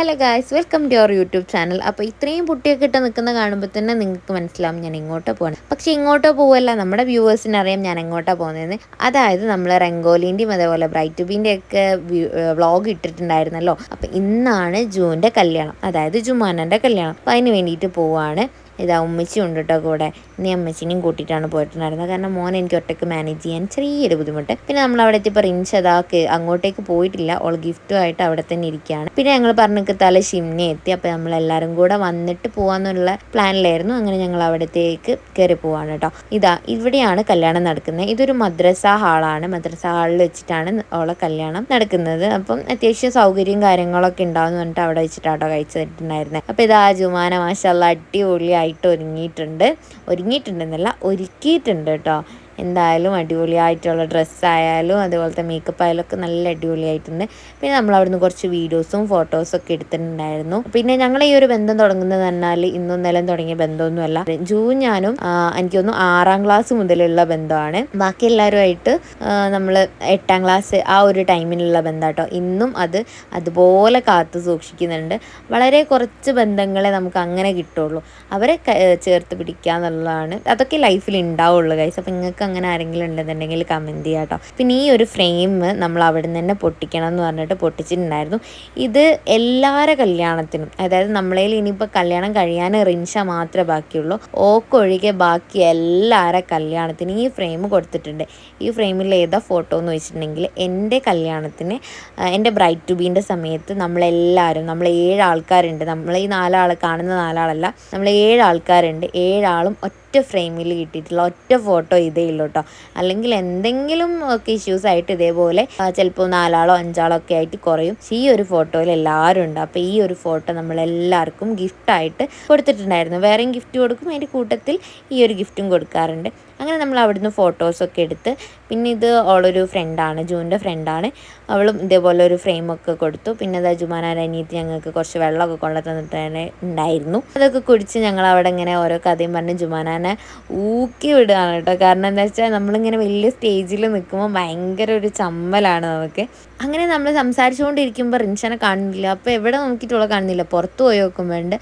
Hello guys welcome to our YouTube channel അപ്പോൾ ഇത്രയും കുട്ടിയൊക്കെ ഇട്ട് നിൽക്കുന്ന കാണുമ്പോൾ തന്നെ നിങ്ങൾക്ക് മനസ്സിലാവും ഞാൻ ഇങ്ങോട്ടോ പോകണം പക്ഷേ ഇങ്ങോട്ടോ പോവല്ല. നമ്മുടെ വ്യൂവേഴ്സിന് അറിയാം ഞാൻ എങ്ങോട്ടാണ് പോകുന്നതെന്ന് അതായത് നമ്മൾ റംഗോലിന്റെയും അതേപോലെ ബ്രൈറ്റ് ബീന്റെ ഒക്കെ വ്ളോഗ് ഇട്ടിട്ടുണ്ടായിരുന്നല്ലോ. അപ്പോൾ ഇന്നാണ് ജൂന്റെ കല്യാണം. അതായത് ജുമാനന്റെ കല്യാണം. അപ്പോൾ അതിന് വേണ്ടിയിട്ട് പോവാണ്. ഇതാ ഉമ്മച്ചിയും ഉണ്ട് കേട്ടോ കൂടെ നീ അമ്മച്ചിനെയും കൂട്ടിയിട്ടാണ് പോയിട്ടുണ്ടായിരുന്നത്. കാരണം മോൻ എനിക്ക് ഒറ്റയ്ക്ക് മാനേജ് ചെയ്യാൻ ചെറിയൊരു ബുദ്ധിമുട്ട്. പിന്നെ നമ്മൾ അവിടെ എത്തിയപ്പോൾ റിൻസ് അതാക്ക് അങ്ങോട്ടേക്ക് പോയിട്ടില്ല. ഓൾ ഗിഫ്റ്റും ആയിട്ട് അവിടെ തന്നെ ഇരിക്കുകയാണ്. പിന്നെ ഞങ്ങൾ പറഞ്ഞിട്ട് തല ഷിംനെ എത്തി. അപ്പോൾ നമ്മൾ എല്ലാവരും കൂടെ വന്നിട്ട് പോകാമെന്നുള്ള പ്ലാനിലായിരുന്നു. അങ്ങനെ ഞങ്ങൾ അവിടത്തേക്ക് കയറി പോവാണ് കേട്ടോ. ഇതാ ഇവിടെയാണ് കല്യാണം നടക്കുന്നത്. ഇതൊരു മദ്രസ ഹാളാണ് മദ്രസ ഹാളിൽ വെച്ചിട്ടാണ് ഓളെ കല്യാണം നടക്കുന്നത്. അപ്പം അത്യാവശ്യം സൗകര്യം കാര്യങ്ങളൊക്കെ ഉണ്ടാവും എന്ന് പറഞ്ഞിട്ട് അവിടെ വെച്ചിട്ടാട്ടോ കഴിച്ചിട്ടുണ്ടായിരുന്നത് അപ്പോൾ ഇതാ ജുമാന മാഷല്ല അടിപൊളിയായി. ആയിട്ട് ഒരുങ്ങിയിട്ടുണ്ട്. ഒരുങ്ങിയിട്ടുണ്ടെന്നല്ല ഒരുക്കിയിട്ടുണ്ട് കേട്ടോ. എന്തായാലും അടിപൊളിയായിട്ടുള്ള ഡ്രസ്സായാലും അതുപോലത്തെ മേക്കപ്പ് ആയാലും ഒക്കെ നല്ല അടിപൊളിയായിട്ടുണ്ട്. പിന്നെ നമ്മൾ അവിടുന്ന് കുറച്ച് വീഡിയോസും ഫോട്ടോസും ഒക്കെ എടുത്തിട്ടുണ്ടായിരുന്നു. പിന്നെ ഞങ്ങൾ ഈ ഒരു ബന്ധം തുടങ്ങുന്നത് പറഞ്ഞാൽ ഇന്നും നിലം തുടങ്ങിയ ബന്ധമൊന്നുമല്ല. ജൂൺ ഞാനും എനിക്കൊന്നും ആറാം ക്ലാസ് മുതലുള്ള ബന്ധമാണ്. ബാക്കി എല്ലാവരുമായിട്ട് നമ്മൾ എട്ടാം ക്ലാസ് ആ ഒരു ടൈമിലുള്ള ബന്ധം കേട്ടോ ഇന്നും അത് അതുപോലെ കാത്തു സൂക്ഷിക്കുന്നുണ്ട്. വളരെ കുറച്ച് ബന്ധങ്ങളെ നമുക്ക് അങ്ങനെ കിട്ടുള്ളൂ. അവരെ ചേർത്ത് പിടിക്കുക എന്നുള്ളതാണ് അതൊക്കെ ലൈഫിൽ ഉണ്ടാവുള്ളൂ ഗൈസ് അപ്പം നിങ്ങൾക്ക് അങ്ങനെ ആരെങ്കിലും ഉണ്ടെന്നുണ്ടെങ്കിൽ കമന്റ് ചെയ്യാം കേട്ടോ പിന്നെ ഈ ഒരു ഫ്രെയിം നമ്മൾ അവിടെ നിന്ന് തന്നെ പൊട്ടിക്കണം എന്ന് പറഞ്ഞിട്ട് പൊട്ടിച്ചിട്ടുണ്ടായിരുന്നു. ഇത് എല്ലാവരുടെ കല്യാണത്തിനും അതായത് നമ്മളതിൽ ഇനിയിപ്പോൾ കല്യാണം കഴിയാൻ റിൻഷ മാത്രമേ ബാക്കിയുള്ളൂ. ഓക്കൊഴികെ ബാക്കി എല്ലാവരുടെ കല്യാണത്തിന് ഈ ഫ്രെയിം കൊടുത്തിട്ടുണ്ട്. ഈ ഫ്രെയിമിൽ ഏതാ ഫോട്ടോ എന്ന് വെച്ചിട്ടുണ്ടെങ്കിൽ എന്റെ കല്യാണത്തിന് എന്റെ ബ്രൈറ്റ് ടു ബീന്റെ സമയത്ത് നമ്മളെല്ലാവരും നമ്മൾ ഏഴ് ആൾക്കാരുണ്ട്. നമ്മൾ ഈ നാലാൾ കാണുന്ന നാലാളല്ല നമ്മൾ ഏഴ് ആൾക്കാരുണ്ട്. ഏഴാളും ഒറ്റ ഫ്രെയിമിൽ കിട്ടിയിട്ടുള്ള ഒറ്റ ഫോട്ടോ ഇതേ ഉള്ളൂ കേട്ടോ. അല്ലെങ്കിൽ എന്തെങ്കിലും ഒക്കെ ഇഷ്യൂസ് ആയിട്ട് ഇതേപോലെ ചിലപ്പോൾ നാലാളോ അഞ്ചാളോ ഒക്കെ ആയിട്ട് കുറയും. ഈ ഒരു ഫോട്ടോയിൽ എല്ലാവരും ഉണ്ട്. അപ്പോൾ ഈ ഒരു ഫോട്ടോ നമ്മളെല്ലാവർക്കും ഗിഫ്റ്റായിട്ട് കൊടുത്തിട്ടുണ്ടായിരുന്നു. വേറെയും ഗിഫ്റ്റ് കൊടുക്കും. അതിന്റെ കൂട്ടത്തിൽ ഈ ഒരു ഗിഫ്റ്റും കൊടുക്കാറുണ്ട്. അങ്ങനെ നമ്മൾ അവിടുന്ന് ഫോട്ടോസൊക്കെ എടുത്ത് പിന്നെ ഇത് അവളൊരു ഫ്രണ്ടാണ് ജൂന്റെ ഫ്രണ്ടാണ് അവളും ഇതേപോലെ ഒരു ഫ്രെയിമൊക്കെ കൊടുത്തു. പിന്നെ അത് ജുമാന അനിയത്തി ഞങ്ങൾക്ക് കുറച്ച് വെള്ളമൊക്കെ കൊണ്ടു തന്നിട്ട് ഉണ്ടായിരുന്നു. അതൊക്കെ കുടിച്ച് ഞങ്ങൾ അവിടെ ഇങ്ങനെ ഓരോ കഥയും പറഞ്ഞ് ജുമാനാനെ ഊക്കി വിടുകയാണ് കേട്ടോ. കാരണം എന്താ വെച്ചാൽ നമ്മളിങ്ങനെ വലിയ സ്റ്റേജിൽ നിൽക്കുമ്പോൾ ഭയങ്കര ഒരു ചമ്മലാണ് നമുക്ക്. അങ്ങനെ നമ്മൾ സംസാരിച്ചുകൊണ്ടിരിക്കുമ്പോൾ റിൻഷനെ കാണുന്നില്ല. അപ്പോൾ എവിടെ നോക്കിയിട്ടുള്ള കാണുന്നില്ല. പുറത്ത് പോയി നോക്കുമ്പോണ്ട്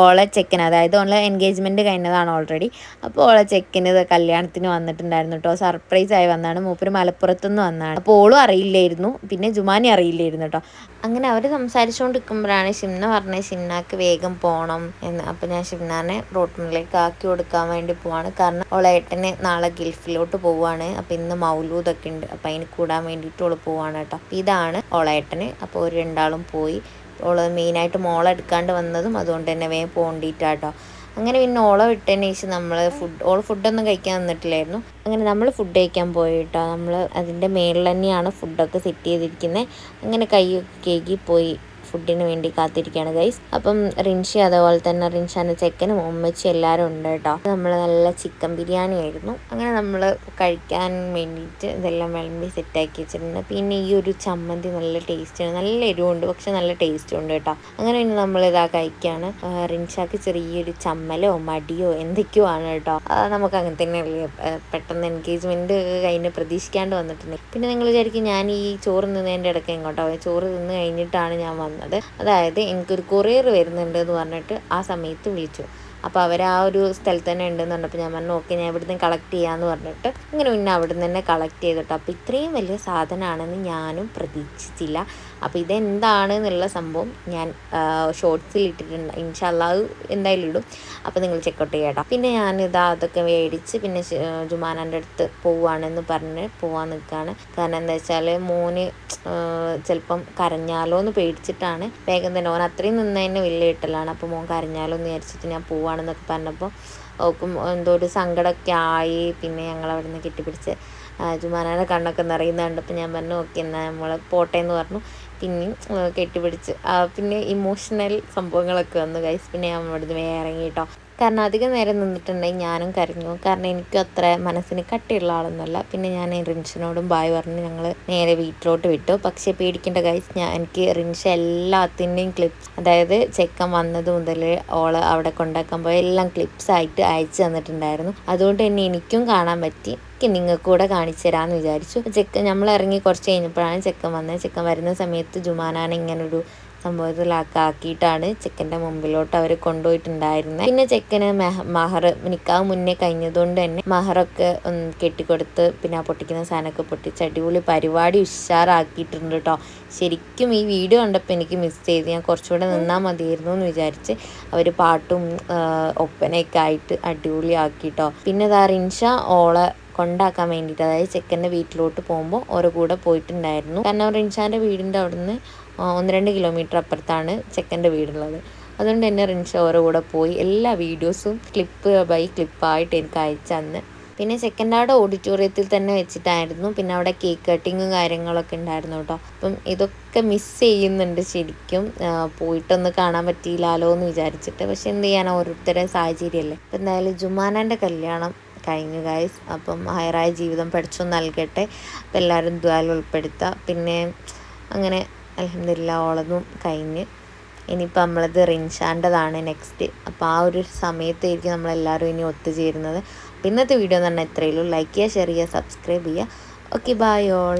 ഓളെ ചെക്കൻ അതായത് ഓളെ എൻഗേജ്മെന്റ് കഴിഞ്ഞതാണ് ഓൾറെഡി അപ്പോൾ ഓളെ ചെക്കന് കല്യാണത്തിന് വന്നിട്ടുണ്ടായിരുന്നു കേട്ടോ സർപ്രൈസ് ആയി വന്നാണ്. മൂപ്പര് മലപ്പുറത്തുനിന്ന് വന്നാണ്. അപ്പോൾ ഓളും അറിയില്ലായിരുന്നു. പിന്നെ ജുമാനി അറിയില്ലായിരുന്നു കേട്ടോ അങ്ങനെ അവർ സംസാരിച്ചുകൊണ്ടിരിക്കുമ്പോഴാണ് ഷിംന പറഞ്ഞത് ഷിംനാക്ക് വേഗം പോകണം എന്ന്. അപ്പം ഞാൻ ഷിംനാനെ റോട്ടിനിലേക്ക് ആക്കി കൊടുക്കാൻ വേണ്ടി പോവാണ്. കാരണം ഓളെ ഏട്ടന് നാളെ ഗൾഫിലോട്ട് പോവാണ്. അപ്പം ഇന്ന് മൗലൂദൊക്കെ ഉണ്ട്. അപ്പം അതിന് കൂടാൻ വേണ്ടിയിട്ട് ഓൾ പോവാണ് കേട്ടോ. അപ്പം ഇതാണ് ഓളേട്ടന് അപ്പോൾ ഒരു രണ്ടാളും പോയി. ഓൾ മെയിനായിട്ട് മോളെടുക്കാണ്ട് വന്നതും അതുകൊണ്ട് തന്നെ വേഗം പോകേണ്ടിയിട്ടാട്ടോ അങ്ങനെ പിന്നെ ഓളെ വിട്ടതിന് ശേഷം നമ്മൾ ഫുഡ് ഓൾ ഫുഡൊന്നും കഴിക്കാൻ നിന്നിട്ടില്ലായിരുന്നു അങ്ങനെ നമ്മൾ ഫുഡ് കഴിക്കാൻ പോയിട്ടോ. നമ്മൾ അതിന്റെ മേളിൽ തന്നെയാണ് ഫുഡൊക്കെ സെറ്റ് ചെയ്തിരിക്കുന്നത് അങ്ങനെ കൈയൊക്കെ കേകി പോയി. ഫുഡിന് വേണ്ടി കാത്തിരിക്കുകയാണ് ഗൈസ് അപ്പം റിൻഷി അതേപോലെ തന്നെ റിൻഷാന്റെ ചെക്കനും ഉമ്മച്ചി എല്ലാവരും ഉണ്ട് കേട്ടോ. നമ്മൾ നല്ല ചിക്കൻ ബിരിയാണി ആയിരുന്നു. അങ്ങനെ നമ്മൾ കഴിക്കാൻ വേണ്ടിയിട്ട് ഇതെല്ലാം വിളമ്പി സെറ്റാക്കി വെച്ചിട്ടുണ്ട്. പിന്നെ ഈ ഒരു ചമ്മന്തി നല്ല ടേസ്റ്റാണ് നല്ല എരിവുണ്ട് പക്ഷെ നല്ല ടേസ്റ്റും ഉണ്ട് കേട്ടോ. അങ്ങനെ നമ്മൾ ഇതാ കഴിക്കുകയാണ്. റിൻഷാക്ക് ചെറിയൊരു ചമ്മലോ മടിയോ എന്തൊക്കെയോ ആണ് കേട്ടോ. നമുക്ക് അങ്ങനെ തന്നെ പെട്ടെന്ന് എൻഗേജ്മെന്റ് കഴിഞ്ഞ് പ്രതീക്ഷിക്കാണ്ട് വന്നിട്ടുണ്ട്. പിന്നെ നിങ്ങൾ വിചാരിക്കും ഞാൻ ഈ ചോറ് നിന്നതിന്റെ ഇടയ്ക്ക് എങ്ങോട്ടോ ചോറ് നിന്ന് കഴിഞ്ഞിട്ടാണ് ഞാൻ വന്നത്. വന്നത് അതായത് എനിക്കൊരു കൊറിയർ വരുന്നുണ്ട് എന്ന് പറഞ്ഞിട്ട് ആ സമയത്ത് വിളിച്ചു. അപ്പോൾ അവർ ആ ഒരു സ്ഥലത്ത് തന്നെ ഉണ്ടെന്ന് പറഞ്ഞപ്പോൾ ഞാൻ പറഞ്ഞു ഓക്കെ ഞാൻ ഇവിടുന്ന് കളക്ട് ചെയ്യാമെന്ന് പറഞ്ഞിട്ട് ഇങ്ങനെ പിന്നെ അവിടെ നിന്ന് തന്നെ കളക്ട് ചെയ്തിട്ട്. അപ്പോൾ ഇത്രയും വലിയ സാധനമാണെന്ന് ഞാനും പ്രതീക്ഷിച്ചില്ല. അപ്പോൾ ഇതെന്താണ് എന്നുള്ള സംഭവം ഞാൻ ഷോർട്സിൽ ഇട്ടിട്ടുണ്ട്. ഇൻഷാല്ലാ എന്തായാലും ഇടും. അപ്പോൾ നിങ്ങൾ ചെക്കൗട്ട് ചെയ്യട്ടോ. പിന്നെ ഞാൻ ഞാനിതാ അതൊക്കെ മേടിച്ച് പിന്നെ ജുമാനാന്റെ അടുത്ത് പോവുകയാണെന്ന് പറഞ്ഞ് പോവാൻ നിൽക്കുകയാണ് കാരണം എന്താ വെച്ചാൽ മോന് ചിലപ്പം കരഞ്ഞാലോ എന്ന് പേടിച്ചിട്ടാണ്. വേഗം തന്നെ ഓൻ അത്രയും നിന്നതിന് വലിയ ഇട്ടലാണ്. അപ്പോൾ മോൻ കരഞ്ഞാലോ എന്ന് വിചാരിച്ചിട്ട് ഞാൻ പോവാണെന്നൊക്കെ പറഞ്ഞപ്പോൾ ഓക്കും എന്തോ ഒരു സങ്കടമൊക്കെ ആയി പിന്നെ ഞങ്ങൾ അവിടെ നിന്ന് കെട്ടിപ്പിടിച്ച് ജുമാനാന്റെ കണ്ണൊക്കെ നിറയുന്നത് അപ്പോൾ ഞാൻ പറഞ്ഞു ഓക്കെ എന്നാൽ നമ്മൾ പോട്ടെ എന്ന് പറഞ്ഞു. പിന്നെയും കെട്ടിപ്പിടിച്ച്. പിന്നെ ഇമോഷണൽ സംഭവങ്ങളൊക്കെ വന്നു ഗൈസ് പിന്നെ ഞാൻ അവിടുന്ന് വേറെ ഇറങ്ങി കേട്ടോ കാരണം അധികം നേരം നിന്നിട്ടുണ്ടെങ്കിൽ ഞാനും കരഞ്ഞു. കാരണം എനിക്കും അത്ര മനസ്സിന് കട്ടിയുള്ള ആളൊന്നുമല്ല. പിന്നെ ഞാൻ റിൻഷനോടും ബായ് പറഞ്ഞ് ഞങ്ങൾ നേരെ വീട്ടിലോട്ട് വിട്ടു. പക്ഷേ പേടിക്കേണ്ട ഗൈസ് ഞാൻ എനിക്ക് റിൻഷ എല്ലാത്തിന്റെയും ക്ലിപ്സ് അതായത് ചെക്കൻ വന്നത് മുതൽ ഓൾ അവിടെ കൊണ്ടാക്കാൻ പോയ എല്ലാം ക്ലിപ്സ് ആയിട്ട് അയച്ചു തന്നിട്ടുണ്ടായിരുന്നു. അതുകൊണ്ട് തന്നെ എനിക്കും കാണാൻ പറ്റി. നിങ്ങൾക്കൂടെ നിങ്ങൾക്ക് കൂടെ കാണിച്ചു തരാമെന്ന് വിചാരിച്ചു. ചെക്കൻ നമ്മൾ ഇറങ്ങി കുറച്ച് കഴിഞ്ഞപ്പോഴാണ് ചെക്കൻ വന്നത്. ചെക്കൻ വരുന്ന സമയത്ത് ജുമാനാണ് ഇങ്ങനൊരു സംഭവത്തിലൊക്കെ ആക്കിയിട്ടാണ് ചെക്കന്റെ മുമ്പിലോട്ട് അവർ കൊണ്ടുപോയിട്ടുണ്ടായിരുന്നത് പിന്നെ ചെക്കന് മഹർ നിൽക്കാൻ മുന്നേ കഴിഞ്ഞതുകൊണ്ട് തന്നെ മഹറൊക്കെ കെട്ടിക്കൊടുത്ത് പിന്നെ ആ പൊട്ടിക്കുന്ന സാധനമൊക്കെ പൊട്ടിച്ച് അടിപൊളി പരിപാടി ഉഷാറാക്കിയിട്ടുണ്ട് കേട്ടോ ശരിക്കും ഈ വീഡിയോ കണ്ടപ്പോൾ എനിക്ക് മിസ് ചെയ്ത്. ഞാൻ കുറച്ചുകൂടെ നിന്നാൽ മതിയായിരുന്നു എന്ന് വിചാരിച്ച് അവർ പാട്ടും ഒപ്പനയൊക്കെ ആയിട്ട് അടിപൊളിയാക്കി കേട്ടോ പിന്നെ ദാ റിൻഷ ഓളെ കൊണ്ടാക്കാൻ വേണ്ടിയിട്ട് അതായത് ചെക്കന്റെ വീട്ടിലോട്ട് പോകുമ്പോൾ ഓരോ കൂടെ പോയിട്ടുണ്ടായിരുന്നു. കാരണം റിൻഷാന്റെ വീടിന്റെ അവിടുന്ന് ഒന്ന് രണ്ട് കിലോമീറ്റർ അപ്പുറത്താണ് ചെക്കന്റെ വീടുള്ളത്. അതുകൊണ്ട് തന്നെ റിൻഷ ഓരോ കൂടെ പോയി എല്ലാ വീഡിയോസും ക്ലിപ്പ് ബൈ ക്ലിപ്പായിട്ട് എനിക്ക് അയച്ചന്ന് പിന്നെ സെക്കൻഡ് ആർഡ് ഓഡിറ്റോറിയത്തിൽ തന്നെ വെച്ചിട്ടായിരുന്നു. പിന്നെ അവിടെ കേക്ക് കട്ടിങ്ങും കാര്യങ്ങളൊക്കെ ഉണ്ടായിരുന്നു കേട്ടോ. അപ്പം ഇതൊക്കെ മിസ് ചെയ്യുന്നുണ്ട് ശരിക്കും. പോയിട്ടൊന്ന് കാണാൻ പറ്റിയില്ലാലോ എന്ന് വിചാരിച്ചിട്ട്. പക്ഷെ എന്ത് ചെയ്യാൻ ഓരോരുത്തരെ സാഹചര്യമല്ലേ. അപ്പം എന്തായാലും ജുമാനന്റെ കല്യാണം കഴിഞ്ഞു ഗായ്സ് അപ്പം ഹയറായ ജീവിതം പഠിച്ചു നൽകട്ടെ. അപ്പം എല്ലാവരും ദ്വാൽ ഉൾപ്പെടുത്തുക പിന്നെ അങ്ങനെ അലഹമില്ല ഓളതും കഴിഞ്ഞ്. ഇനിയിപ്പോൾ നമ്മളത് റിൻഷാന്റെതാണ് നെക്സ്റ്റ് അപ്പോൾ ആ ഒരു സമയത്തായിരിക്കും നമ്മളെല്ലാവരും ഇനി ഒത്തുചേരുന്നത്. അപ്പോൾ ഇന്നത്തെ വീഡിയോ എന്ന് പറഞ്ഞാൽ ഇത്രയുള്ളൂ ലൈക്ക് ചെയ്യുക ഷെയർ ചെയ്യുക സബ്സ്ക്രൈബ് ചെയ്യുക. Okay bye all